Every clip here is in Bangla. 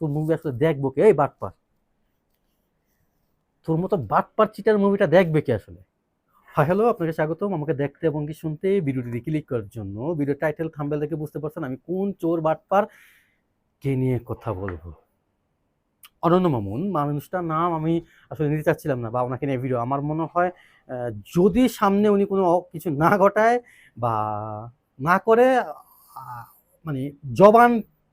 তোর মুভি আসলে দেখব কে? এই বাটপার। তোর মতো বাটপার চিটার মুভিটা দেখবে কে আসলে? হ্যাঁ হ্যালো আপনাকে স্বাগতম। আমাকে দেখতে এবং কি শুনতে ভিডিওটিতে ক্লিক করার জন্য। ভিডিও টাইটেল থাম্বেল দেখে বুঝতে পারছেন আমি কোন চোর বাটপার? কে নিয়ে কথা বলব? অনন্য মামুন মানুষটার নাম আমি আসলে নিতে চাচ্ছিলাম না, বা ওনাকে নিয়ে ভিডিও আমার মনে হয় যদি সামনে উনি কোনো কিছু না ঘটায় বা না করে মানে জবান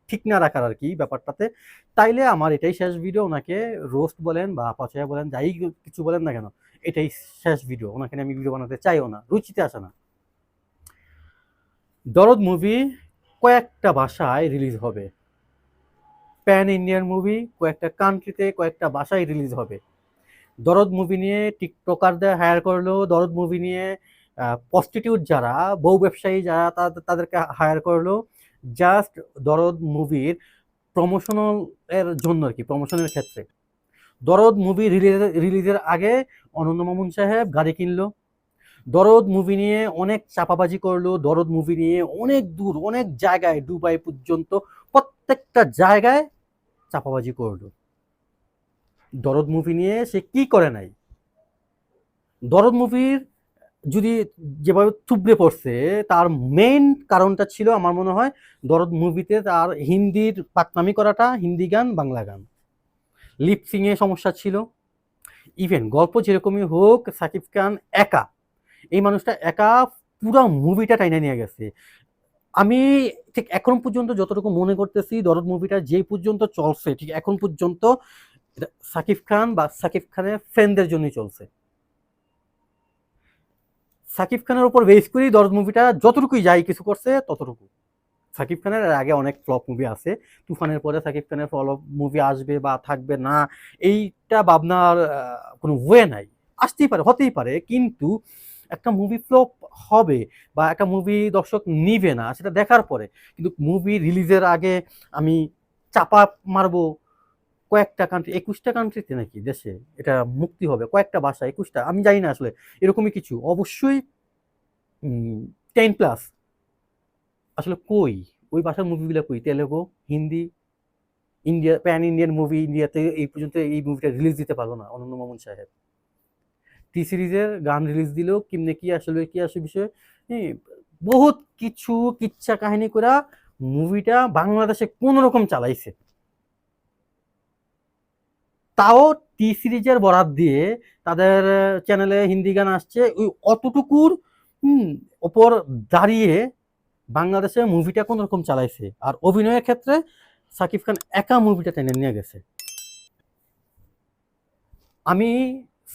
ঠিক না রাখার আর কি ব্যাপারটাতে। তাইলে আমার এটাই শেষ ভিডিও ওনাকে রোস্ট বলেন বা পচায়া বলেন, যাই কিছু বলেন না কেন, এটাই শেষ ভিডিও ওনাকে আমি ভিডিও বানাতে চাইও না, রুচিতে আসে না। দরদ মুভি কয়েকটা ভাষায় রিলিজ হবে। প্যান ইন্ডিয়ান মুভি কয়েকটা কান্ট্রিতে কয়েকটা ভাষায় রিলিজ হবে। দরদ মুভি নিয়ে টিকটকারদের হায়ার করল, দরদ মুভি নিয়ে প্রস্টিটিউট যারা, বউ ব্যবসায়ী যারা, তাদের- তাদেরকে হায়ার করল। জাস্ট দরদ মুভির প্রমোশনাল এর জন্য আর কি প্রমোশনের ক্ষেত্রে। দরদ মুভি রিলিজ রিলিজের আগে অনন্ত মামুন সাহেব গাড়ি কিনলো। দরদ মুভি নিয়ে অনেক চাপাবাজি করল, দরদ মুভি নিয়ে অনেক দূর, অনেক জায়গায়, দুবাই পর্যন্ত প্রত্যেকটা জায়গায় চাপাবাজি করল। দরদ মুভি নিয়ে সে কি করে নাই? দরদ মুভির যদি যেভাবে থুবড়ে পড়ছে, তার মেইন কারণটা ছিল আমার মনে হয় দরদ মুভিতে তার হিন্দির পাকনামি করাটা, হিন্দি গান, বাংলা গান। লিপসিং এ সমস্যা ছিল। ইভেন গল্প যেরকমই হোক, সাকিব খান একা। এই মানুষটা একা পুরো মুভিটা টাইনা নিয়ে গেছে। আমি ঠিক এখন পর্যন্ত যতটুকু মনে করতেছি, দরদ মুভিটা যেই পর্যন্ত চলছে, ঠিক এখন পর্যন্ত সাকিব খান বা সাকিব খানের ফ্রেন্ডদের জন্যই চলছে। সাকিব খানের উপর বেস করেই দরদ মুভিটা যতটুকুই যাই কিছু করছে, ততটুকু। সাকিব খানের আগে অনেক ফ্লপ মুভি আছে। তুফানের পরে সাকিব খানের ফ্লপ মুভি আসবে বা থাকবে না, এইটা ভাবনার কোনো ওয়ে নাই। আসতেই পারে, হতেই পারে, কিন্তু একটা মুভি ফ্লপ হবে বা একটা মুভি দর্শক নিবে না, সেটা দেখার পরে, কিন্তু মুভি রিলিজের আগে আমি চাপা মারবো কয়েকটা কান্ট্রি একুশটা কান্ট্রিতে নাকি দেশে, এটা মুক্তি হবে, কয়েকটা ভাষা একুশটা, আমি জানি না আসলে, এরকমই কিছু। অবশ্যই টেন প্লাস আসলে কই? ওই ভাষার মুভিগুলো কই? Telugu Hindi India pan Indian movie ইন্ডিয়াতে এই পর্যন্ত এই মুভিটা রিলিজ দিতে পারল না, অনন্য মামুন সাহেব। টি সিরিজের গান রিলিজ দিলেও কিমনে কি আসলে কি আসলে বিষয়? বহুত কিছু কিচ্ছা কাহিনী করা মুভিটা বাংলাদেশে কোন রকম চালাইছে। তাও টি সিরিজের বরাত দিয়ে তাদের চ্যানেলে হিন্দি গান আসছে, ওই অতটুকুর ওপর দাঁড়িয়ে বাংলাদেশে মুভিটা কোন রকম চালাইছে। আর অভিনয়ের ক্ষেত্রে সাকিব খান একা মুভিটা টেনে নিয়ে গেছে। আমি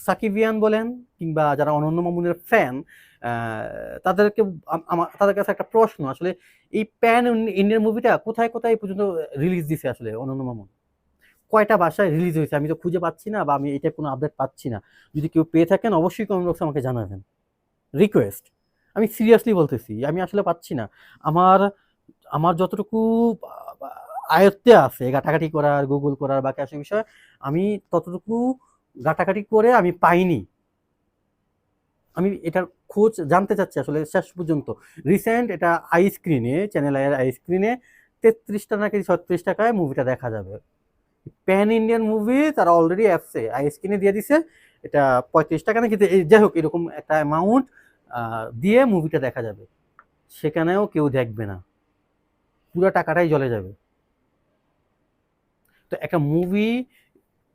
সাকিবিয়ান বলেন কিংবা যারা অনন্য মামুনের ফ্যান তাদেরকে আমার তাদের কাছে একটা প্রশ্ন, আসলে এই প্যান ইন্ডিয়ান মুভিটা কোথায় কোথায় পর্যন্ত রিলিজ দিছে আসলে অনন্য মামুন? কয়টা ভাষায় রিলিজ হয়েছে? আমি তো খুঁজে পাচ্ছি না বা আমি এটা কোনো আপডেট পাচ্ছি না। যদি কেউ পেয়ে থাকেন অবশ্যই কমেন্ট বক্সে আমাকে জানাবেন। রিকোয়েস্ট আমি সিরিয়াসলি বলতেছি, আমি আসলে পাচ্ছি না। আমার আমার যতটুকু, আয়ত্তে আছে ঘাটাঘাটি করার গুগল করার বাকি আসে বিষয়, আমি ততটুকু ঘাটাঘাটি করে আমি পাইনি। আমি এটার খোঁজ জানতে চাচ্ছি আসলে শেষ পর্যন্ত। রিসেন্ট এটা আই স্ক্রিনে চ্যানেল আইয়ের আই স্ক্রিনে তেত্রিশটা নাকি ছত্রিশ টাকায় মুভিটা দেখা যাবে। প্যান ইন্ডিয়ান মুভি তারা অলরেডি অ্যাপসে আই স্ক্রিনে দিয়ে দিছে, এটা পঁয়ত্রিশ টাকা নাকি, যাই হোক, এরকম একটা অ্যামাউন্ট দিয়ে মুভিটা দেখা যাবে। সেখানেও কেউ দেখবে না। পুরো টাকাটাই জলে যাবে। তো একটা মুভি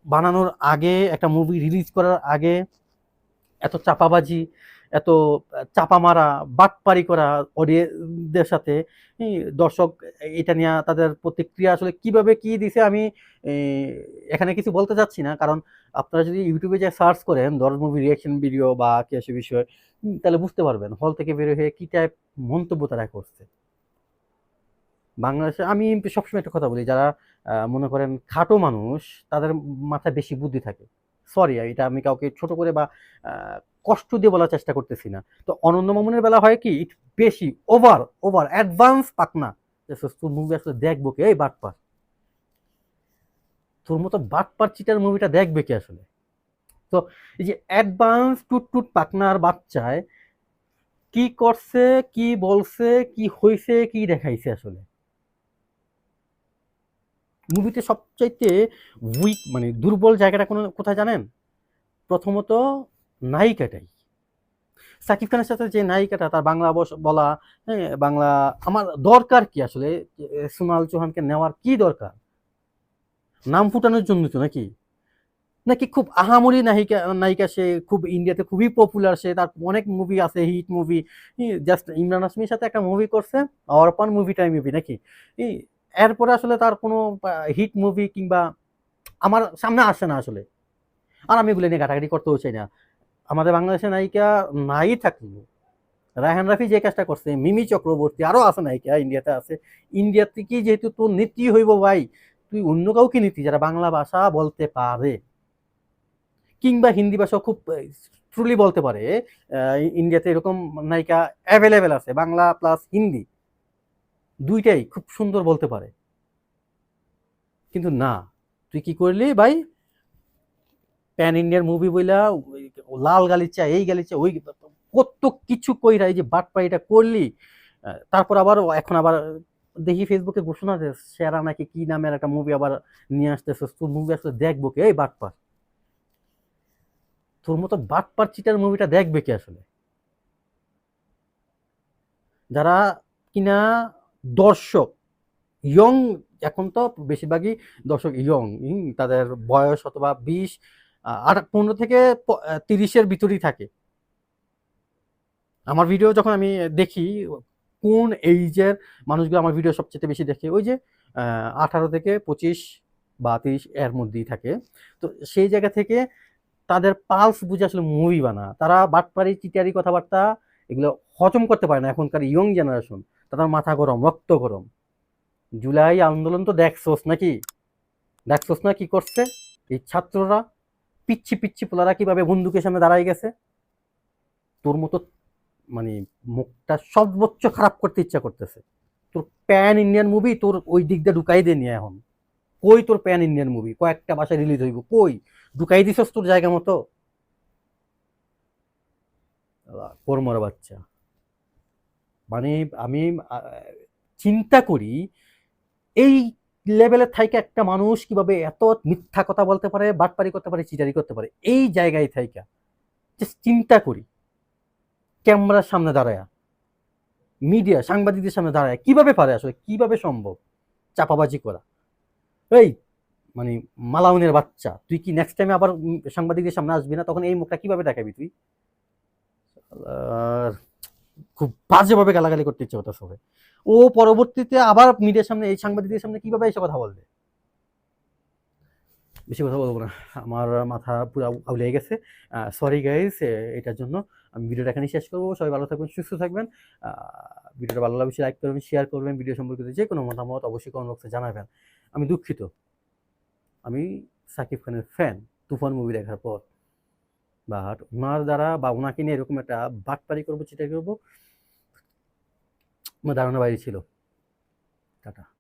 বানানোর আগে, একটা মুভি রিলিজ করার আগে, এত চাপাবাজি, এত চাপা মারা বাটপারি করা অডিয়েন্সদের সাথে দর্শক, এটা নিয়ে তাদের প্রতিক্রিয়া আসলে কীভাবে কি দিছে আমি এখানে কিছু বলতে চাচ্ছি না। কারণ আপনারা যদি ইউটিউবে যা সার্চ করেন, দরজ মুভি রিয়াকশন ভিডিও বা কি আসে বিষয় তাহলে বুঝতে পারবেন হল থেকে বের হয়ে কি টাইপ মন্তব্য তারা করছে। বাংলাদেশে আমি সবসময় একটা কথা বলি, যারা মনে করেন খাটো মানুষ, তাদের মাথায় বেশি বুদ্ধি থাকে। সরি এটা আমি কাউকে ছোট করে বা কষ্ট দিয়ে বলার চেষ্টা করতেছি না। তো অনন্য মামুনের বেলা হয় কি বেশি ওভার ওভার অ্যাডভান্স পাকনা মুভি আসলে দেখব কে, এই বাটপার। তোর মতো বাটপার চিটার মুভিটা দেখবে কি আসলে? তো এই যে অ্যাডভান্স টুট টুট পাকনার বাচ্চায় কি করছে, কি বলছে, কি হয়েছে কি দেখাইছে আসলে? মুভিতে সবচাইতে উইক মানে দুর্বল জায়গাটা কোনো কোথায় জানেন? প্রথমত নায়িকাটাই। সাকিব খানের সাথে যে নায়িকাটা, তার বাংলা বলা হ্যাঁ বাংলা, আমার দরকার কি আসলে? সোনাল চৌহানকে নেওয়ার কি দরকার? নাম ফুটানোর জন্য তো নাকি? নাকি খুব আহামরি নায়িকা নায়িকা সে খুব ইন্ডিয়াতে খুবই পপুলার সে তার অনেক মুভি আছে হিট মুভি জাস্ট ইমরান হাসমির সাথে একটা মুভি করছে, অর্পণ মুভিটাই মুভি নাকি? এরপরে আসলে তার কোনো হিট মুভি কিংবা আমার সামনে আসে না আসলে। আর আমি এগুলো নিয়ে ঘাটাঘাটি করতেও চাই না। আমাদের বাংলাদেশের নায়িকা নাই থাকল রায়হান রাফি যে কাজটা করছে, মিমি চক্রবর্তী আরও আছে নায়িকা, ইন্ডিয়াতে আছে। ইন্ডিয়াতে কি যেহেতু তোর নীতি হইব ভাই তুই অন্য কাউকে নীতি যারা বাংলা ভাষা বলতে পারে। কিংবা হিন্দি ভাষা খুব ট্রুলি বলতে পারে। ইন্ডিয়াতে এরকম নায়িকা অ্যাভেলেবেল আছে, বাংলা প্লাস হিন্দি। দুইটাই খুব সুন্দর বলতে পারে। কিন্তু না, তুই কি করলি ভাই? প্যান ইন্ডিয়ার মুভি বইলা লাল গালিচা, এই গালিচা, ওই কত কিছু কইরা, এই যে বাটপাড়িটা করলি তারপর আবার, এখন আবার দেখি ফেসবুকে ঘোষণা যে সেরা নাকি কি নামের একটা মুভি আবার নিয়ে আসতেছে। তোর মুভি আসলে দেখব কে? এই বাটপার। তোর মতো বাটপার চিটার মুভিটা দেখবে কে আসলে? যারা কিনা দর্শক ইয়ং এখন তো বেশিরভাগই দর্শক ইয়ং তাদের বয়স অথবা বিশ আট, পনেরো থেকে তিরিশের ভিতরেই থাকে। আমার ভিডিও যখন আমি দেখি কোন এইজের মানুষগুলো আমার ভিডিও সবচেয়ে বেশি দেখে? ওই যে আঠারো থেকে পঁচিশ বা তিরিশ এর মধ্যেই থাকে। তো সেই জায়গা থেকে তাদের পালস বুঝে আসলে মুভি বানা তারা বাটপারি চিটারি কথাবার্তা এগুলো হজম করতে পারে না। এখনকার ইয়ং জেনারেশন তাদের মাথা গরম, রক্ত গরম। জুলাই আন্দোলন তো দেখছোস নাকি? দেখছোস না কি করছে? এই ছাত্ররা পিচ্ছি পিচ্ছি পোলারা কীভাবে বন্দুকের সামনে দাঁড়াই গেছে? তোর মতো মানে মুখটা সর্বোচ্চ খারাপ করতে ইচ্ছা করতেছে। তোর প্যান ইন্ডিয়ান মুভি তোর ওই দিক দিয়ে ঢুকাই দে নিয়ে এখন। কই তোর প্যান ইন্ডিয়ান মুভি কয়েকটা ভাষায় রিলিজ হইব। কই? ঢুকাই দিছস তোর জায়গা মতো? কর্মর বাচ্চা। মানে আমি চিন্তা করি, এই লেভেলের থাইকে একটা মানুষ কীভাবে এত মিথ্যা কথা বলতে পারে, বাটপারি করতে পারে, চিটারি করতে পারে, এই জায়গায় থাইকা। চিন্তা করি। ক্যামেরার সামনে দাঁড়ায়। মিডিয়া, সাংবাদিকদের সামনে দাঁড়ায়। কীভাবে পারে আসলে? কীভাবে সম্ভব? চাপাবাজি করা। এই মানে মালাউনের বাচ্চা, তুই কি নেক্সট টাইমে আবার সাংবাদিকদের সামনে আসবি না? তখন এই মুখটা কীভাবে দেখাবি তুই? খুব বাজেভাবে গালাগালি করতে ইচ্ছে হতো সবাই ও পরবর্তীতে আবার মিডিয়ার সামনে, এই সাংবাদিকদের সামনে কীভাবে এসে কথা বলবে? বেশি কথা বলব না। আমার মাথা পুরো আউলিয়ে গেছে। সরি গাইজ এটার জন্য আমি ভিডিওটা এখানে শেষ করব। সবাই ভালো থাকবেন, সুস্থ থাকবেন। ভিডিওটা ভালো লাগলে লাইক করবেন শেয়ার করবেন। ভিডিও সম্পর্কিত যে কোনো মতামত অবশ্যই কমেন্ট বক্সে জানাবেন। আমি দুঃখিত। আমি সাকিব খানের ফ্যান তুফান মুভি দেখার পর। বাট ওনার দ্বারা বা ওনাকে নিয়ে এরকম একটা বাটপারি করব চিটা করব, আমার ধারণা বাইরে ছিল। টাটা।